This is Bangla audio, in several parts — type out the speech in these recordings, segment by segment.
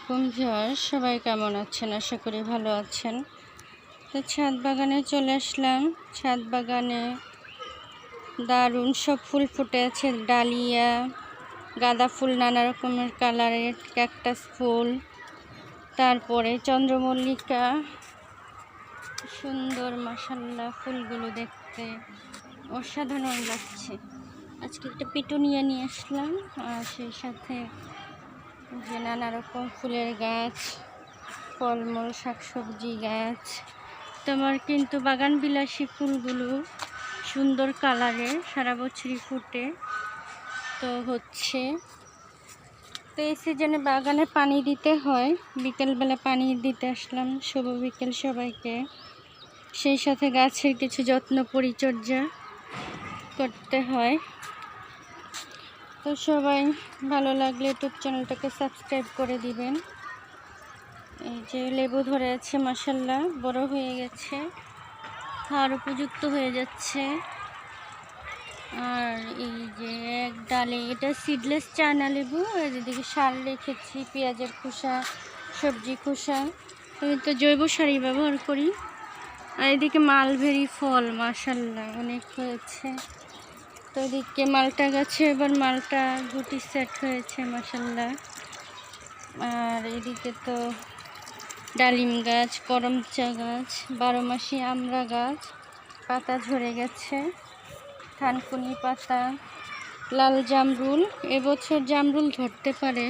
আলাইকুম ভিউয়ার সবাই কেমন আছেন? আশা করি ভালো আছেন। তো ছাদ বাগানে চলে আসলাম। ছাদ বাগানে দারুণ সব ফুল ফুটে আছে, ডালিয়া, গাঁদা ফুল, নানা রকমের কালারের ক্যাকটাস ফুল, তারপরে চন্দ্রমল্লিকা, সুন্দর মাসাল্লাহ ফুলগুলো দেখতে অসাধারণ লাগছে। আজকে একটা পিটুনিয়া নিয়ে আসলাম, আর সেই সাথে যে নানা রকম ফুলের গাছ, ফলমূল, শাকসবজি গাছ। তোমার কিন্তু বাগান বিলাসী ফুলগুলো সুন্দর কালারের সারা বছরই ফুটে। তো হচ্ছে, তো এই সিজনে বাগানে পানি দিতে হয়। বিকেলবেলা পানি দিতে আসলাম শুভ বিকেল সবাইকে। সেই সাথে গাছের কিছু যত্ন পরিচর্যা করতে হয়। তো সবাই ভালো লাগলে ইউটিউব চ্যানেলটাকে সাবস্ক্রাইব করে দিবেন। এই যে লেবু ধরে আছে মাসাল্লাহ বড় হয়ে গেছে, খাওয়ার উপযুক্ত হয়ে যাচ্ছে। আর এই যে এক ডালে, এটা সিডলেস চায়না লেবু? আর এদিকে সার রেখেছি, পেঁয়াজের খোসা, সবজি খোসা। আমি তো জৈব সারই ব্যবহার করি। আর এদিকে মালভেরি ফল মাসাল্লাহ অনেক হয়েছে। তো এদিকে মালটা গাছে, এবার মালটা গুটি সেট হয়েছে মাসাল্লাহ আর এদিকে তো ডালিম গাছ করমচা গাছ, বারো মাসি আমড়া গাছ, পাতা ঝরে গেছে। থানকুনি পাতা, লাল জামরুল, এবছর জামরুল ধরতে পারে।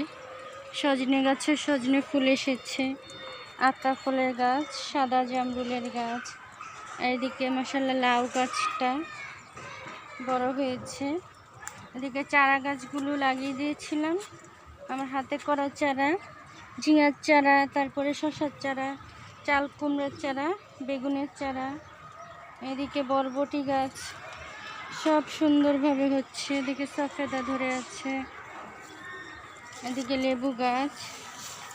সজনে গাছে সজনে ফুল এসেছে। আতা ফুলের গাছ, সাদা জামরুলের গাছ, এদিকে মশাল্লা লাউ গাছটা। বড় হয়েছে। এদিকে চারা গাছগুলো লাগিয়ে দিয়েছিলাম। আমার হাতে করা চারা, ঝিঙার চারা, তারপরে শশার চারা, চাল কুমড়োর চারা, বেগুনের চারা, এদিকে বরবটি গাছ, সব সুন্দরভাবে হচ্ছে। এদিকে সফেদা ধরে আছে। এদিকে লেবু গাছ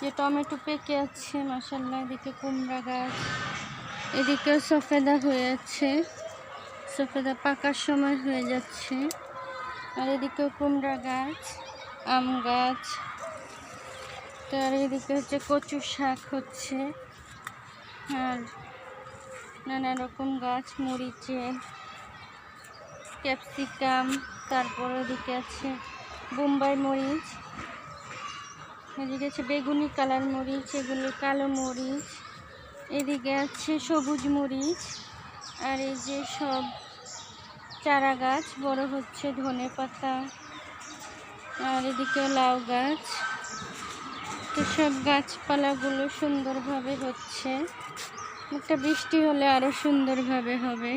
যে টমেটো পেকে আছে মাসাল্লাহ এদিকে কুমড়া গাছ, এদিকেও সফেদা হয়ে আছে। সফেদা পাকার সময় হয়ে যাচ্ছে। আর এদিকেও কুমড়া গাছ, আম গাছ তার এদিকে হচ্ছে কচু শাক হচ্ছে। আর নানা রকম গাছ মরিচের ক্যাপসিকাম, তারপর ওদিকে আছে বোম্বাই মরিচ। এদিকে আছে বেগুনি কালার মরিচ, এগুলো কালো মরিচ। এদিকে আছে সবুজ মরিচ। আর এই যে সব চারা গাছ বড় হচ্ছে ধনে পাতা, আর এদিকে লাউ গাছ। তো সব গাছপালাগুলো সুন্দরভাবে হচ্ছে। একটা বৃষ্টি হলে আরও সুন্দরভাবে হবে।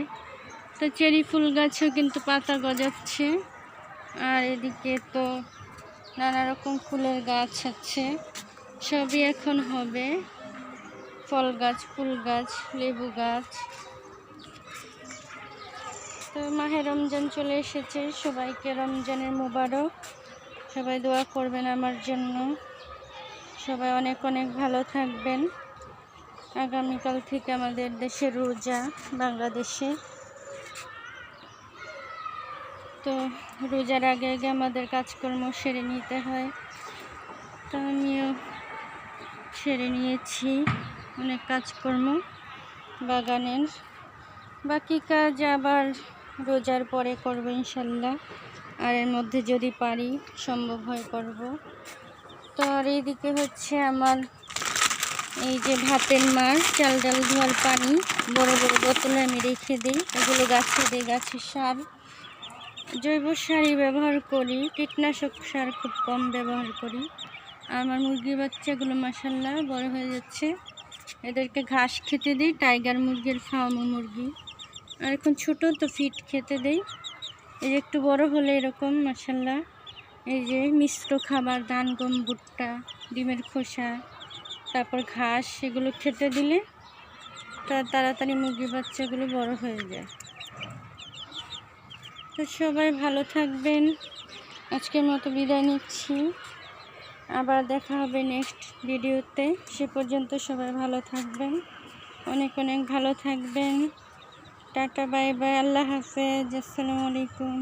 তো চেরি ফুল গাছেও কিন্তু পাতা গজাচ্ছে। আর এদিকে তো নানা রকম ফুলের গাছ আছে। সবই এখন হবে। ফল গাছ, ফুল গাছ, লেবু গাছ। তো মাহে রমজান চলে এসেছে, সবাইকে রমজানের মুবারক। সবাই দোয়া করবেন আমার জন্য। সবাই অনেক অনেক ভালো থাকবেন। আগামীকাল থেকে আমাদের দেশের রোজা বাংলাদেশে। তো রোজার আগে আগে আমাদের কাজকর্ম সেরে নিতে হয়। তো আমিও সেরে নিয়েছি অনেক কাজকর্ম বাগানের। বাকি কাজ আবার রোজার পরে করব ইনশাল্লাহ। আর এর মধ্যে যদি পারি, সম্ভব হয় করব। তো আর এইদিকে হচ্ছে আমার এই যে ভাতের মার, চাল ডাল ধোয়ার পানি, বড় বড় বোতলে আমি রেখে দিই। এগুলো গাছে দিই, গাছের সার। জৈব সারই ব্যবহার করি, কীটনাশক সার খুব কম ব্যবহার করি। আমার মুরগি বাচ্চাগুলো মাসাল্লাহ বড় হয়ে যাচ্ছে। এদেরকে ঘাস খেতে দিই, টাইগার মুরগির ফার্ম মুরগি। আর এখন ছোটো তো ফিট খেতে দেই। এই যে একটু বড় হলে এরকম মাসাল্লাহ এই যে মিশ্র খাবার, ধান, গম, ভুট্টা, ডিমের খোসা, তারপর ঘাস, এগুলো খেতে দিলে তার তাড়াতাড়ি মুরগি বাচ্চাগুলো বড় হয়ে যায়। তো সবাই ভালো থাকবেন। আজকের মতো বিদায় নিচ্ছি। আবার দেখা হবে নেক্সট ভিডিওতে। সে পর্যন্ত সবাই ভালো থাকবেন। অনেক অনেক ভালো থাকবেন। টাটা বাই বাই আল্লাহ হাফেজ আসসালামু আলাইকুম।